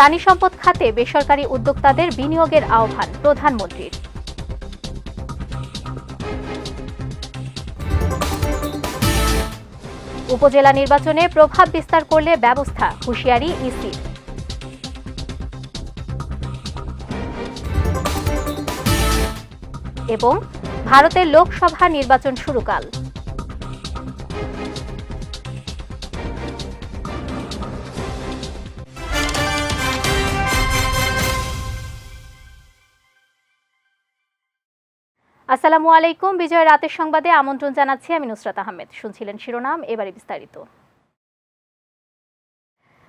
প্রাণী সম্পদ খাতে বেসরকারি উদ্যোক্তাদের বিনিয়োগের আহ্বান প্রধানমন্ত্রীর। উপজেলা নির্বাচনে প্রভাব বিস্তার করলে ব্যবস্থা, হুঁশিয়ারি ইসির। এবং ভারতের লোকসভা নির্বাচন শুরু আসসালামু আলাইকুম। বিজয় রাতের সংবাদে আমন্ত্রণ জানাচ্ছি আমি নুসরাত আহমেদ। শুনছিলেন শিরোনাম এবারে বিস্তারিত।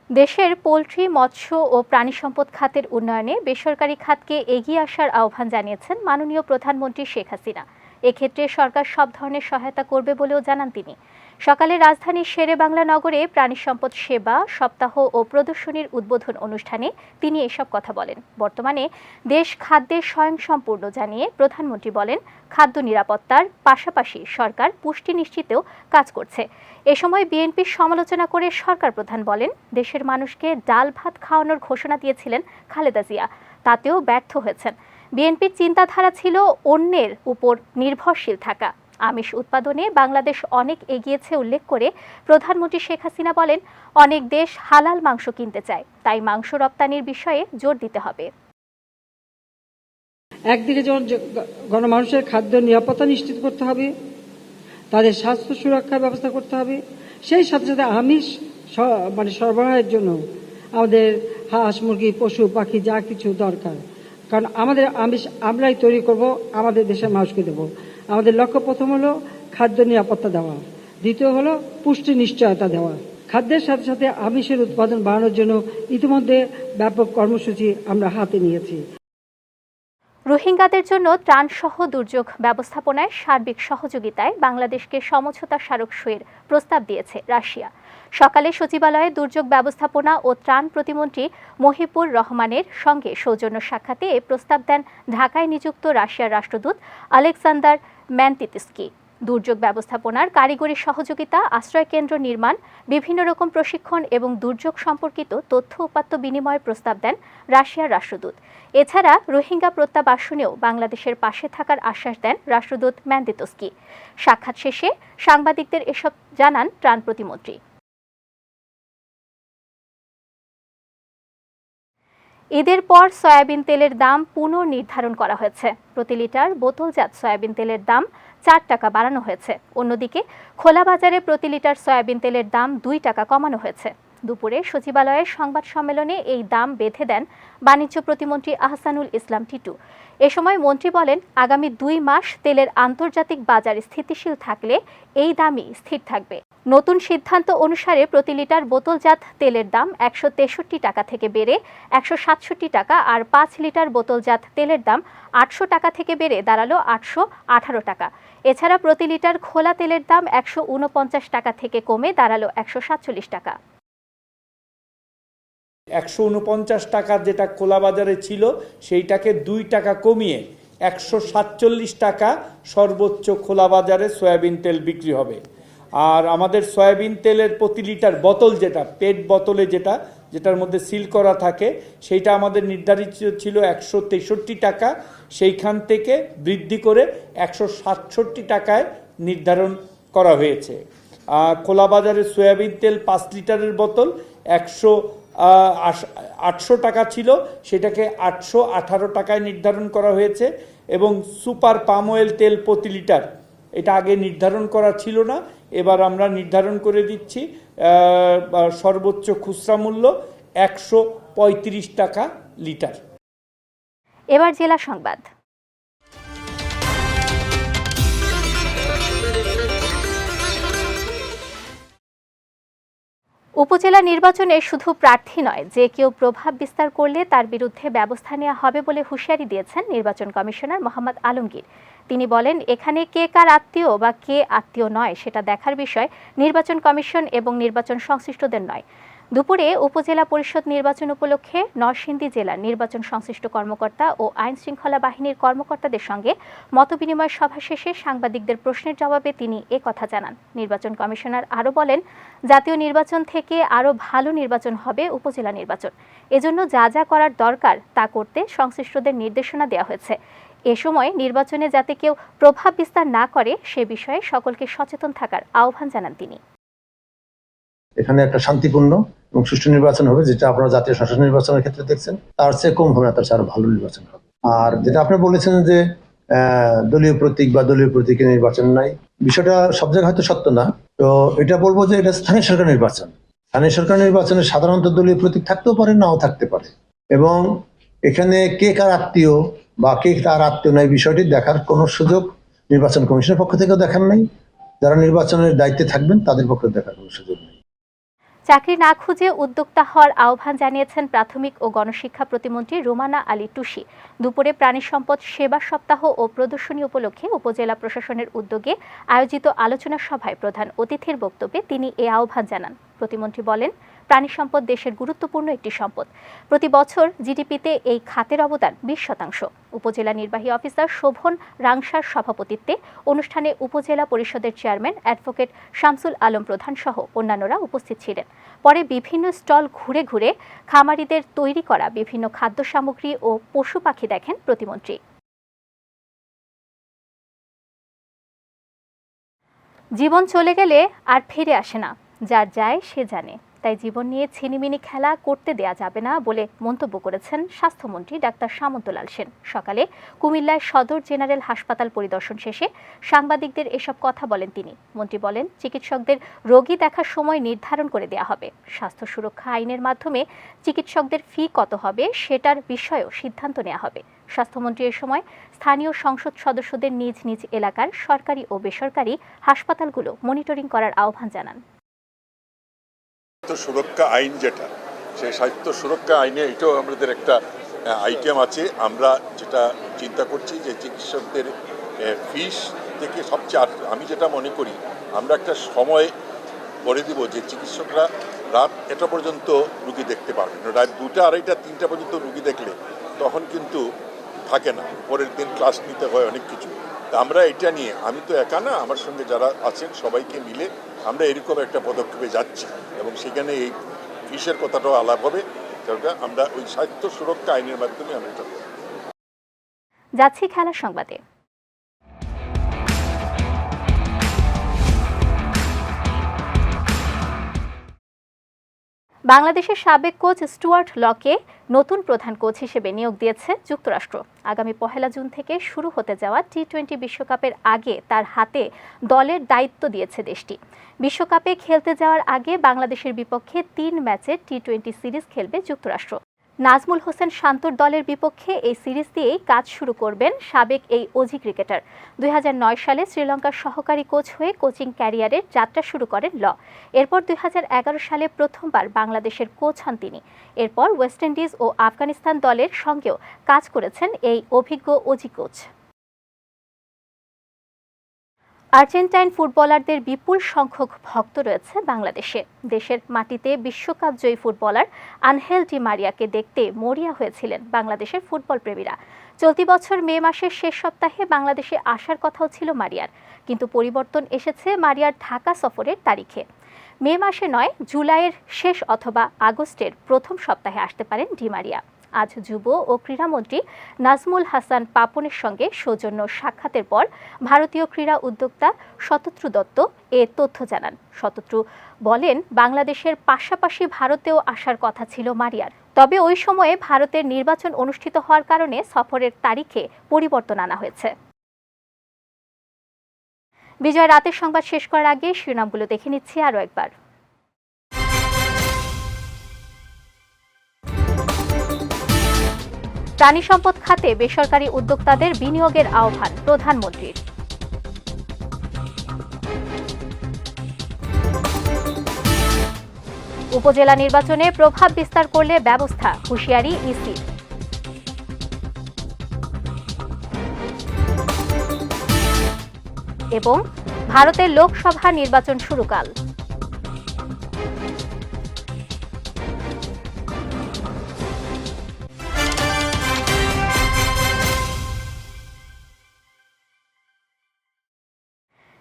দেশের পোলট্রি, মৎস্য ও প্রাণী সম্পদ খাতের উন্নয়নে বেসরকারি খাতকে এগিয়ে আসার আহ্বান জানিয়েছেন মাননীয় প্রধানমন্ত্রী শেখ হাসিনা। এক্ষেত্রে সরকার সব ধরনের সহায়তা করবে বলেও জানান তিনি। সকালে রাজধানীর শেরে বাংলা নগরে প্রাণী সম্পদ সেবা, সপ্তাহ ও প্রদর্শনীর উদ্বোধন অনুষ্ঠানে তিনি এসব কথা বলেন। বর্তমানে দেশ খাদ্যে স্বয়ংসম্পূর্ণ জানিয়ে প্রধানমন্ত্রী বলেন, খাদ্য নিরাপত্তার পাশাপাশি সরকার পুষ্টি নিশ্চিতেও কাজ করছে। এ সময় বিএনপির সমালোচনা করে সরকার প্রধান বলেন, দেশের মানুষকে ডাল ভাত খাওয়ানোর ঘোষণা দিয়েছিলেন খালেদা জিয়া। তাতেও ব্যর্থ হয়েছেন। বিএনপির চিন্তাধারা ছিল অন্যের উপর নির্ভরশীল থাকা। আমিষ উৎপাদনে বাংলাদেশ অনেক এগিয়েছে উল্লেখ করে প্রধানমন্ত্রী শেখ হাসিনা বলেন, অনেক দেশ হালাল মাংস কিনতে চায়, তাই মাংস রপ্তানির বিষয়ে জোর দিতে হবে। একদিকে যেমন গণমানুষের খাদ্য নিরাপত্তা নিশ্চিত করতে হবে, তাদের স্বাস্থ্য সুরক্ষার ব্যবস্থা করতে হবে, সেই সাথে সাথে আমিষ মানে সরবরাহের জন্য আমাদের হাঁস, মুরগি, পশু, পাখি যা কিছু দরকার। কারণ আমাদের আমিষ, আমরাই তৈরি করব, আমাদের দেশের মানুষকে দেব। আমাদের লক্ষ্য প্রথম হলো খাদ্য নিরাপত্তা দেওয়া। দ্বিতীয় হলো পুষ্টি নিশ্চয়তা দেওয়া। খাদ্যের সাথে সাথে আমিষের উৎপাদন বাড়ানোর জন্য ইতিমধ্যে ব্যাপক কর্মসূচি আমরা হাতে নিয়েছি। রোহিঙ্গাদের জন্য ত্রাণসহ দুর্যোগ ব্যবস্থাপনায় সার্বিক সহযোগিতায় বাংলাদেশকে সমঝোতা স্মারক সইয়ের প্রস্তাব দিয়েছে রাশিয়া। সকালে সচিবালয়ে দুর্যোগ ব্যবস্থাপনা ও ত্রাণ প্রতিমন্ত্রী মহিপুর রহমানের সঙ্গে সৌজন্য সাক্ষাতে এ প্রস্তাব দেন ঢাকায় নিযুক্ত রাশিয়ার রাষ্ট্রদূত আলেকজান্ডার ম্যানতিতিস্কি দুর্যোগ ব্যবস্থাপনার কারিগরি সহযোগিতা আশ্রয়কেন্দ্র নির্মাণ, বিভিন্ন রকম প্রশিক্ষণ এবং দুর্যোগ সম্পর্কিত তথ্য উপাত্ত বিনিময়ের প্রস্তাব দেন রাশিয়ার রাষ্ট্রদূত। এছাড়া রোহিঙ্গা প্রত্যাবাসনেও বাংলাদেশের পাশে থাকার আশ্বাস দেন রাষ্ট্রদূত ম্যান্দিতস্কি সাক্ষাৎ শেষে সাংবাদিকদের এসব জানান ত্রাণ প্রতিমন্ত্রী। ঈদের পর সয়াবিন তেলের দাম পুনর্নির্ধারণ করা হয়েছে। প্রতি লিটার বোতলজাত সয়াবিন তেলের দাম চার টাকা বাড়ানো হয়েছে। অন্যদিকে, খোলা বাজারে প্রতি লিটার সয়াবিন তেলের দাম দুই টাকা কমানো হয়েছে। দুপুরে সচিবালয়ের সংবাদ সম্মেলনে এই দাম বেঁধে দেন বাণিজ্য প্রতিমন্ত্রী আহসানুল ইসলাম টিটু। এ সময় মন্ত্রী বলেন, আগামী দুই মাস তেলের আন্তর্জাতিক বাজার স্থিতিশীল থাকলে এই দামই স্থির থাকবে। নতুন সিদ্ধান্ত অনুসারে প্রতি লিটার বোতলজাত তেলের দাম একশো তেষট্টি টাকা থেকে বেড়ে একশো সাতষট্টি টাকা আর পাঁচ লিটার বোতলজাত তেলের দাম আটশো টাকা থেকে বেড়ে দাঁড়াল আটশো আঠারো টাকা। এছাড়া প্রতি লিটার খোলা তেলের দাম একশো উনপঞ্চাশ টাকা থেকে কমে দাঁড়াল একশো সাতচল্লিশ টাকা। একশো উনপঞ্চাশ টাকা যেটা খোলা বাজারে ছিল, সেইটাকে দুই টাকা কমিয়ে একশো সাতচল্লিশ টাকা সর্বোচ্চ খোলা বাজারে সয়াবিন তেল বিক্রি হবে। আর আমাদের সয়াবিন তেলের প্রতি লিটার বোতল যেটা, পেট বোতলে যেটা, যেটার মধ্যে সিল করা থাকে, সেইটা আমাদের নির্ধারিত ছিল একশো তেষট্টি টাকা। সেইখান থেকে বৃদ্ধি করে একশো সাতষট্টি টাকায় নির্ধারণ করা হয়েছে। আর খোলা বাজারে সয়াবিন তেল পাঁচ লিটারের বোতল, একশো আটশো টাকা ছিল। সেটাকে আটশো আঠারো টাকায় নির্ধারণ করা হয়েছে এবং সুপার পাম অয়েল তেল প্রতি লিটার। এটা আগে নির্ধারণ করা ছিল না। এবার আমরা নির্ধারণ করে দিচ্ছি সর্বোচ্চ খুচরা মূল্য একশো পঁয়ত্রিশ টাকা লিটার। এবার জেলা সংবাদ। উপজেলা নির্বাচনে শুধু প্রার্থী নয়, যে কেউ প্রভাব বিস্তার করলে তার বিরুদ্ধে ব্যবস্থা নেওয়া হবে বলে হুঁশিয়ারি দিয়েছেন নির্বাচন কমিশনার মোহাম্মদ আলমগীর। তিনি বলেন, এখানে কে কার আত্মীয় বা কে আত্মীয় নয় সেটা দেখার বিষয় নির্বাচন কমিশন এবং নির্বাচন সংশ্লিষ্টদের নয়। দুপুরে উপজেলা পরিষদ নির্বাচন উপলক্ষে নরসিংদী জেলার নির্বাচন সংশ্লিষ্ট কর্মকর্তা ও আইন শৃঙ্খলা বাহিনীর কর্মকর্তাদের সঙ্গে মতবিনিময় সভা শেষে সাংবাদিকদের প্রশ্নের জবাবে তিনি এ কথা জানান। নির্বাচন কমিশনার আরও বলেন, জাতীয় নির্বাচন থেকে আরও ভালো নির্বাচন হবে উপজেলা নির্বাচন। এজন্য যা যা করার দরকার তা করতে সংশ্লিষ্টদের নির্দেশনা দেওয়া হয়েছে। এ সময় নির্বাচনে যাতে কেউ প্রভাব বিস্তার না করে, সে বিষয়ে সকলকে সচেতন থাকার আহ্বান জানান তিনি। এখানে একটা শান্তিপূর্ণ এবং সুষ্ঠু নির্বাচন হবে, যেটা আপনারা জাতীয় শাসন নির্বাচনের ক্ষেত্রে দেখছেন, তার চেয়ে কম হবে না, তার চেয়ে আরও ভালো নির্বাচন হবে। আর যেটা আপনি বলেছেন যে দলীয় প্রতীক বা দলীয় প্রতীকের নির্বাচন নাই, বিষয়টা সব জায়গায় হয়তো সত্য না। তো এটা বলব যে এটা স্থানীয় সরকার নির্বাচন। স্থানীয় সরকার নির্বাচনে সাধারণত দলীয় প্রতীক থাকতেও পারে, নাও থাকতে পারে। এবং এখানে কে কার আত্মীয় বা কে তার আত্মীয় নাই, বিষয়টি দেখার কোনো সুযোগ নির্বাচন কমিশনের পক্ষ থেকেও দেখার নাই। যারা নির্বাচনের দায়িত্বে থাকবেন, তাদের পক্ষে দেখার কোনো সুযোগ নেই। চাকরি না খুঁজে উদ্যোক্তা হওয়ার আহ্বান জানিয়েছেন প্রাথমিক ও গণশিক্ষা প্রতিমন্ত্রী রুমানা আলী টুসি। দুপুরে প্রাণী সম্পদ সেবা সপ্তাহ ও প্রদর্শনী উপলক্ষে উপজেলা প্রশাসনের উদ্যোগে আয়োজিত আলোচনা সভায় প্রধান অতিথির বক্তব্যে তিনি এ আহ্বান জানান। প্রতিমন্ত্রী বলেন প্রাণী সম্পদ দেশের গুরুত্বপূর্ণ একটি সম্পদ। প্রতি বছর জিডিপিতে এই খাতের অবদান বিশ শতাংশ। উপজেলা নির্বাহী অফিসার শোভন রাংসার সভাপতিত্বে অনুষ্ঠানে উপজেলা পরিষদের চেয়ারম্যান অ্যাডভোকেট শামসুল আলম প্রধান সহ অন্যান্যরা উপস্থিত ছিলেন। পরে বিভিন্ন স্টল ঘুরে ঘুরে খামারিদের তৈরি করা বিভিন্ন খাদ্য সামগ্রী ও পশু পাখি দেখেন প্রতিমন্ত্রী। জীবন চলে গেলে আর ফিরে আসে না। যার যায় সে জানে। তাই জীবন নিয়ে ছিনিমিনি খেলা করতে দেয়া যাবে না বলে মন্তব্য করেছেন স্বাস্থ্যমন্ত্রী ডাক্তার সামন্তলাল সেন। সকালে কুমিল্লায় সদর জেনারেল হাসপাতাল পরিদর্শন শেষে সাংবাদিকদের এসব কথা বলেন তিনি। মন্ত্রী বলেন, চিকিৎসকদের রোগী দেখার সময় নির্ধারণ করে দেয়া হবে। স্বাস্থ্য সুরক্ষা আইনের মাধ্যমে চিকিৎসকদের ফি কত হবে সেটার বিষয়েও সিদ্ধান্ত নেওয়া হবে। স্বাস্থ্যমন্ত্রী এ সময় স্থানীয় সংসদ সদস্যদের নিজ নিজ এলাকার সরকারি ও বেসরকারি হাসপাতালগুলো মনিটরিং করার আহ্বান জানান। স্বাস্থ্য সুরক্ষা আইন যেটা, সেই স্বাস্থ্য সুরক্ষা আইনে এটাও আমাদের একটা আইটেম আছে। আমরা যেটা চিন্তা করছি যে চিকিৎসকদের ফিস থেকে সবচেয়ে আমি যেটা মনে করি, আমরা একটা সময় করে দিব যে চিকিৎসকরা রাত এটা পর্যন্ত রুগী দেখতে পারবেন রাত দুটা, আড়াইটা, তিনটা পর্যন্ত রুগী দেখলে তখন কিন্তু থাকে না। পরের দিন ক্লাস নিতে হয় অনেক কিছু। তা আমরা এটা নিয়ে, আমি তো একা না, আমার সঙ্গে যারা আছেন সবাইকে মিলে আমরা এরকম একটা পদক্ষেপে যাচ্ছি এবং সেখানে এই ফিসের কথাটাও আলাপ হবে। আমরা ওই স্বাস্থ্য সুরক্ষা আইনের মাধ্যমে আমরা এটা যাচ্ছি খেলার সংবাদে। বাংলাদেশের সাবেক কোচ স্টুয়ার্ট লকে নতুন প্রধান কোচ হিসেবে নিয়োগ দিয়েছে যুক্তরাষ্ট্র। আগামী পহেলা জুন থেকে শুরু হতে যাওয়া টি টোয়েন্টি বিশ্বকাপের আগে তার হাতে দলের দায়িত্ব দিয়েছে দেশটি। বিশ্বকাপে খেলতে যাওয়ার আগে বাংলাদেশের বিপক্ষে তিন ম্যাচের টি টোয়েন্টি সিরিজ খেলবে যুক্তরাষ্ট্র। নাজমুল হোসেন শান্তর দলের বিপক্ষে এই সিরিজ দিয়েই কাজ শুরু করবেন সাবেক এই অজি ক্রিকেটার। দুই হাজার নয় সালে শ্রীলঙ্কার সহকারী কোচ হয়ে কোচিং ক্যারিয়ারের যাত্রা শুরু করেন ল। এরপর দুই হাজার এগারো সালে প্রথমবার বাংলাদেশের কোচ হন তিনি। এরপর ওয়েস্ট ইন্ডিজ ও আফগানিস্তান দলের সঙ্গেও কাজ করেছেন এই অভিজ্ঞ অজি কোচ। আর্জেন্টাইন ফুটবলারদের বিপুল সংখ্যক ভক্ত রয়েছে বাংলাদেশে। দেশের মাটিতে বিশ্বকাপ জয়ী ফুটবলার আনহেল ডি মারিয়াকে দেখতে মরিয়া হয়েছিলেন বাংলাদেশের ফুটবল প্রেমীরা চলতি বছর মে মাসের শেষ সপ্তাহে বাংলাদেশে আসার কথাও ছিল মারিয়ার। কিন্তু পরিবর্তন এসেছে মারিয়ার ঢাকা সফরের তারিখে। মে মাসে নয়, জুলাইয়ের শেষ অথবা আগস্টের প্রথম সপ্তাহে আসতে পারেন ডিমারিয়া আজ যুব ও ক্রীড়ামন্ত্রী নাজমুল হাসান পাপনের সঙ্গে সৌজন্য সাক্ষাতের পর ভারতীয় ক্রীড়া উদ্যোক্তা শতত্রু দত্ত এ তথ্য জানান। শতত্রু বলেন, বাংলাদেশের পাশাপাশি ভারতেও আসার কথা ছিল মারিয়ার। তবে ওই সময়ে ভারতের নির্বাচন অনুষ্ঠিত হওয়ার কারণে সফরের তারিখে পরিবর্তন আনা হয়েছে। বিজয় রাতের সংবাদ শেষ করার আগে শিরোনামগুলো দেখে নিচ্ছি আরও একবার। প্রাণী সম্পদ খাতে বেসরকারি উদ্যোক্তাদের বিনিয়োগের আহ্বান প্রধানমন্ত্রীর। উপজেলা নির্বাচনে প্রভাব বিস্তার করলে ব্যবস্থা, হুঁশিয়ারি ইসির এবং ভারতের লোকসভা নির্বাচন শুরুকাল।